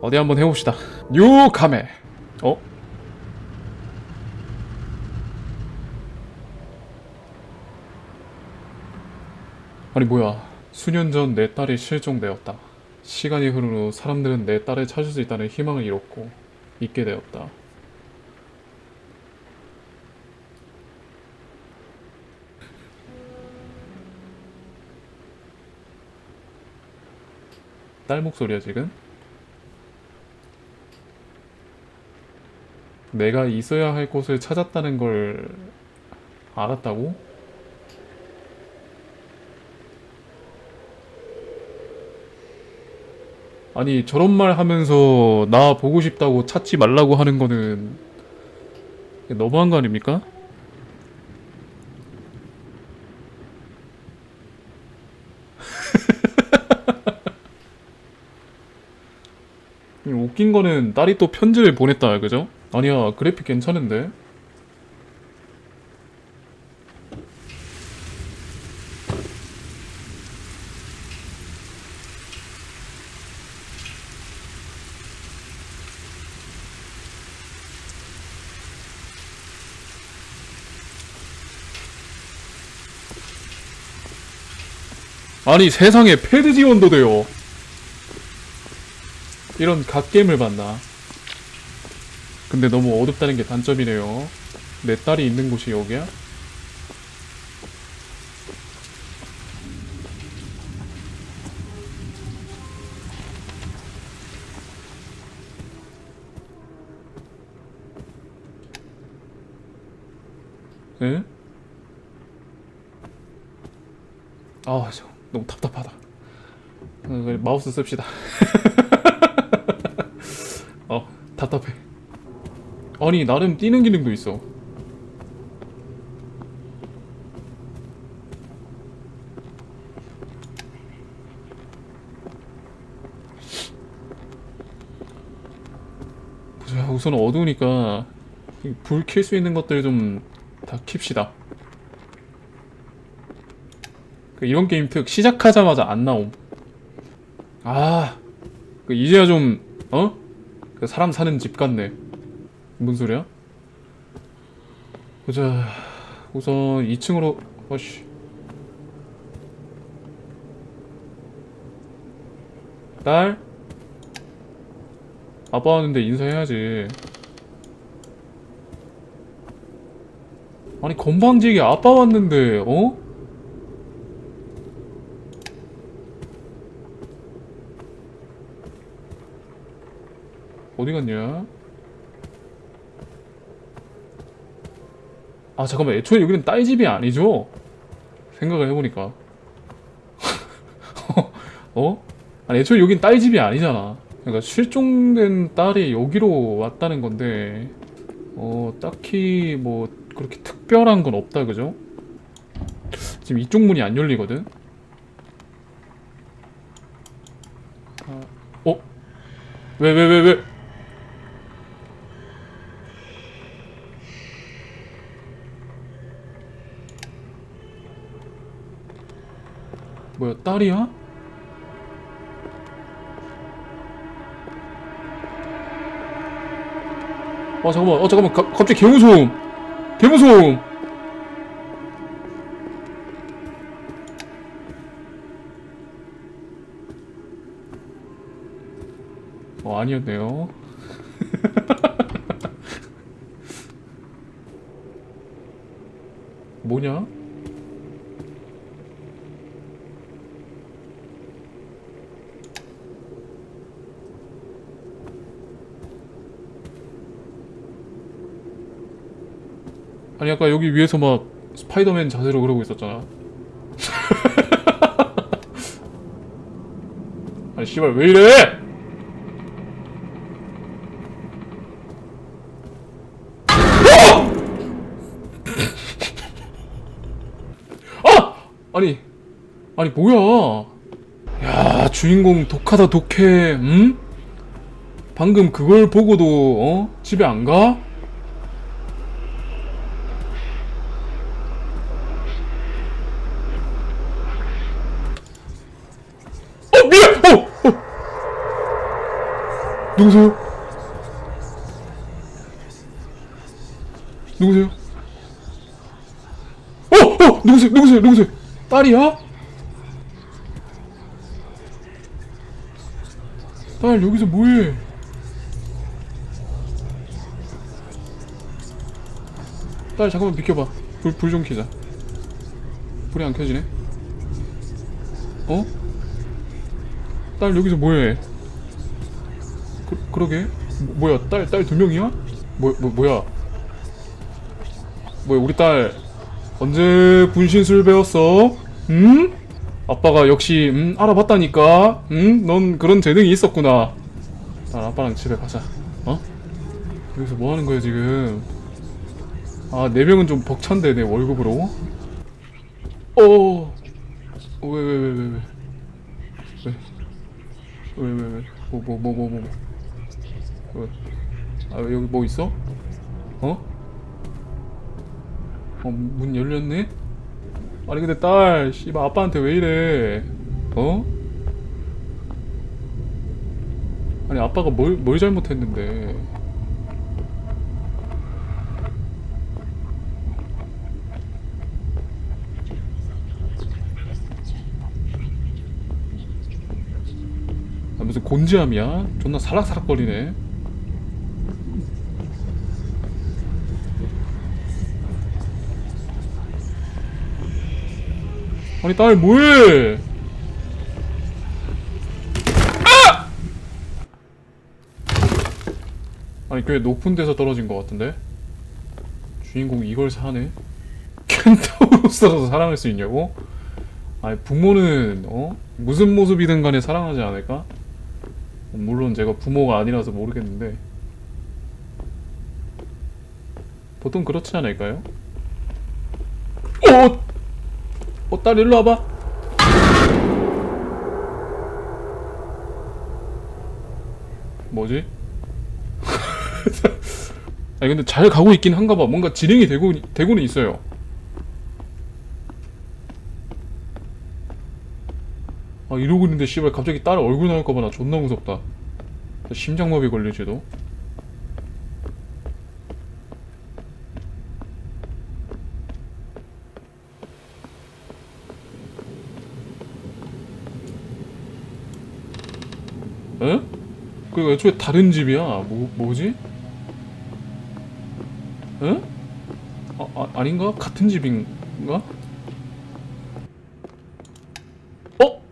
어디 한번 해봅시다. 유카메. 어? 아니 뭐야? 수년 전 내 딸이 실종되었다. 시간이 흐른 후 사람들은 내 딸을 찾을 수 있다는 희망을 잃었고 잊게 되었다. 딸 목소리야 지금? 내가 있어야 할 곳을 찾았다는 걸 알았다고? 아니 저런 말 하면서 나 보고 싶다고 찾지 말라고 하는 거는 너무한 거 아닙니까? 웃긴 거는 딸이 또 편지를 보냈다 그죠? 아니야 그래픽 괜찮은데? 아니 세상에 패드 지원도 돼요 이런 갓게임을 봤나 근데 너무 어둡다는 게 단점이네요 내 딸이 있는 곳이 여기야? 에? 아, 저 너무 답답하다. 어, 마우스 씁시다. 어, 답답해. 아니, 나름 뛰는 기능도 있어. 보자, 우선 어두우니까 불 켤 수 있는 것들 좀 다 킵시다. 그 이런 게임 특 시작하자마자 안 나옴. 아, 그 이제야 좀 어? 그 사람 사는 집 같네. 뭔 소리야? 보자. 우선 2층으로 어씨. 딸? 아빠 왔는데 인사해야지. 아니 건방지게 아빠 왔는데 어? 어디 갔냐? 아 잠깐만 애초에 여기는 딸 집이 아니죠? 생각을 해보니까 어? 아니 애초에 여긴 딸 집이 아니잖아 그러니까 실종된 딸이 여기로 왔다는 건데 어 딱히 뭐 그렇게 특별한 건 없다 그죠? 지금 이쪽 문이 안 열리거든? 아, 어? 왜 왜, 왜, 왜? 뭐야 딸이야? 어 잠깐만 어 잠깐만 가, 갑자기 개무서움 개무서움 어 아니었네요 뭐냐? 아니 아까 여기 위에서 막 스파이더맨 자세로 그러고 있었잖아. 아니 씨발 왜 이래? 어! 아! 아니 아니 뭐야? 야 주인공 독하다 독해. 응? 방금 그걸 보고도 어 집에 안 가? 어 미안 어, 어. 누구세요? 누구세요? 어! 어! 누구세요? 누구세요? 누구세요? 딸이야? 딸 여기서 뭐해? 딸 잠깐만 비켜봐 불불좀 켜자 불이 안 켜지네 어? 딸 여기서 뭐해? 그, 그러게 뭐, 뭐야 딸 딸 두 명이야? 뭐, 뭐 뭐야 뭐야 우리 딸 언제 분신술 배웠어? 응? 아빠가 역시 음, 알아봤다니까 응? 넌 그런 재능이 있었구나 딸 아빠랑 집에 가자 어? 여기서 뭐 하는 거야 지금 아, 네 명은 좀 벅찬데 내 월급으로. 어. 왜왜왜왜 왜? 왜? 왜 왜 왜? 뭐뭐 뭐 뭐 뭐? 뭐? 왜? 아, 여기 뭐 있어? 어? 어, 문 열렸네? 아니 근데 딸, 씨발 아빠한테 왜 이래? 어? 아니 아빠가 뭘 뭘 잘못했는데? 아, 무슨 곤지암이야? 존나 살락살락거리네. 아니 딸 뭐해? 아! 아니 꽤 높은 데서 떨어진 것 같은데? 주인공 이걸 사네? 켄타우로스라서 사랑할 수 있냐고? 아니 부모는 어 무슨 모습이든 간에 사랑하지 않을까? 물론 제가 부모가 아니라서 모르겠는데 보통 그렇지 않을까요? 어! 어, 딸 일로 와봐. 뭐지? 아니 근데 잘 가고 있긴 한가 봐. 뭔가 진행이 되고 되고는 있어요. 아 이러고 있는데 씨발 갑자기 딸 얼굴 나올까봐 나 존나 무섭다. 심장마비 걸릴지도. 에? 그 애초에 다른 집이야. 뭐 뭐지? 에? 아, 아 아닌가? 같은 집인가? 어?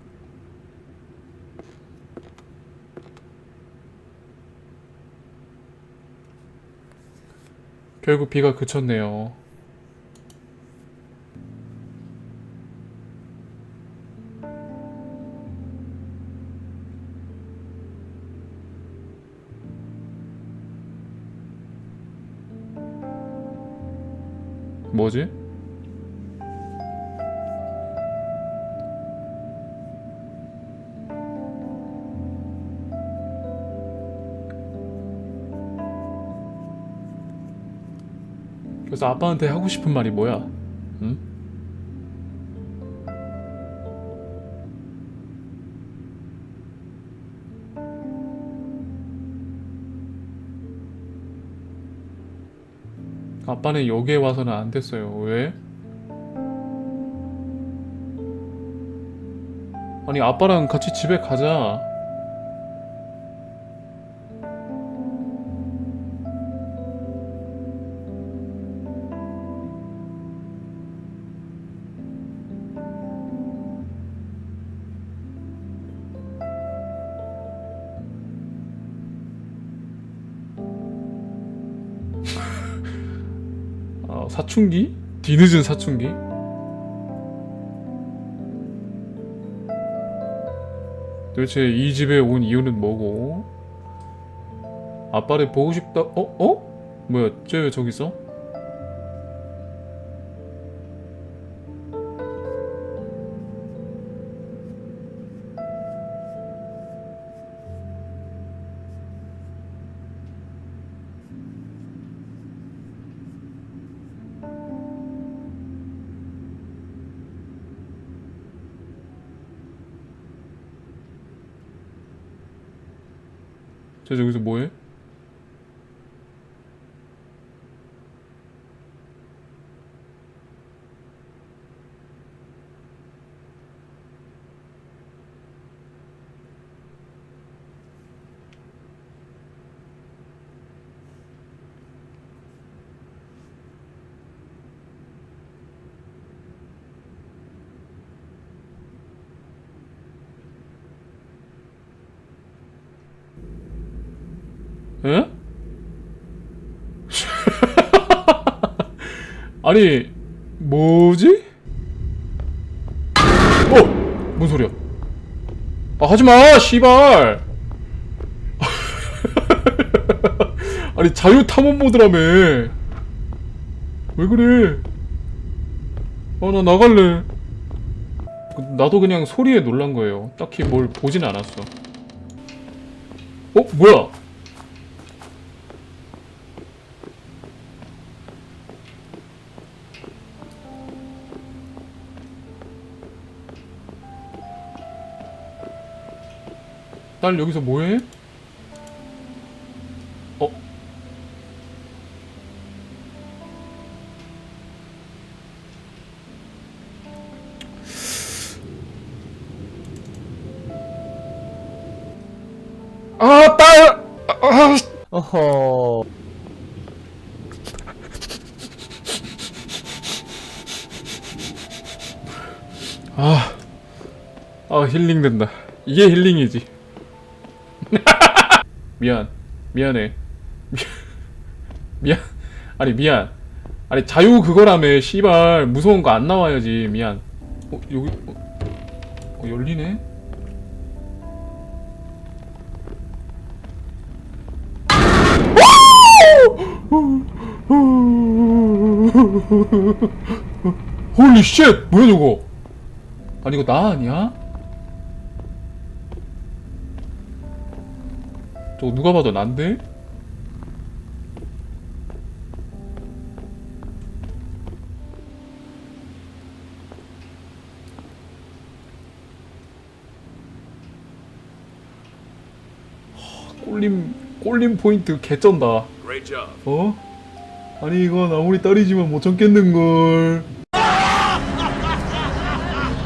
결국 비가 그쳤네요. 뭐지? 그래서 아빠한테 하고 싶은 말이 뭐야? 응? 아빠는 여기에 와서는 안 됐어요. 왜? 아니 아빠랑 같이 집에 가자. 사춘기? 뒤늦은 사춘기? 도대체 이 집에 온 이유는 뭐고? 아빠를 보고 싶다. 어? 어? 뭐야? 쟤 왜 저기 있어? 저 저기서 뭐해? 에? 아니 뭐지? 어! 뭔 소리야? 아 하지마 씨발 아니 자유 탐험 모드라며 왜 그래 아 나 나갈래 그, 나도 그냥 소리에 놀란 거예요 딱히 뭘 보진 않았어 어? 뭐야 딸 여기서 뭐해? 어? 아, 딸! 아, 아, 어허. 아, 아 힐링 된다. 이게 힐링이지. 미안, 미안해. 미, 미안, 아니 미안. 아니 자유 그거라며 씨발 무서운 거 안 나와야지. 미안. 어 여기 어, 어 열리네. 홀리 쉣! 뭐야 저거? 아니 이거 나 아니야? 저거 누가 봐도 난데? 하, 꼴림 꼴림 포인트 개쩐다. 어? 아니 이건 아무리 딸이지만 못 참겠는걸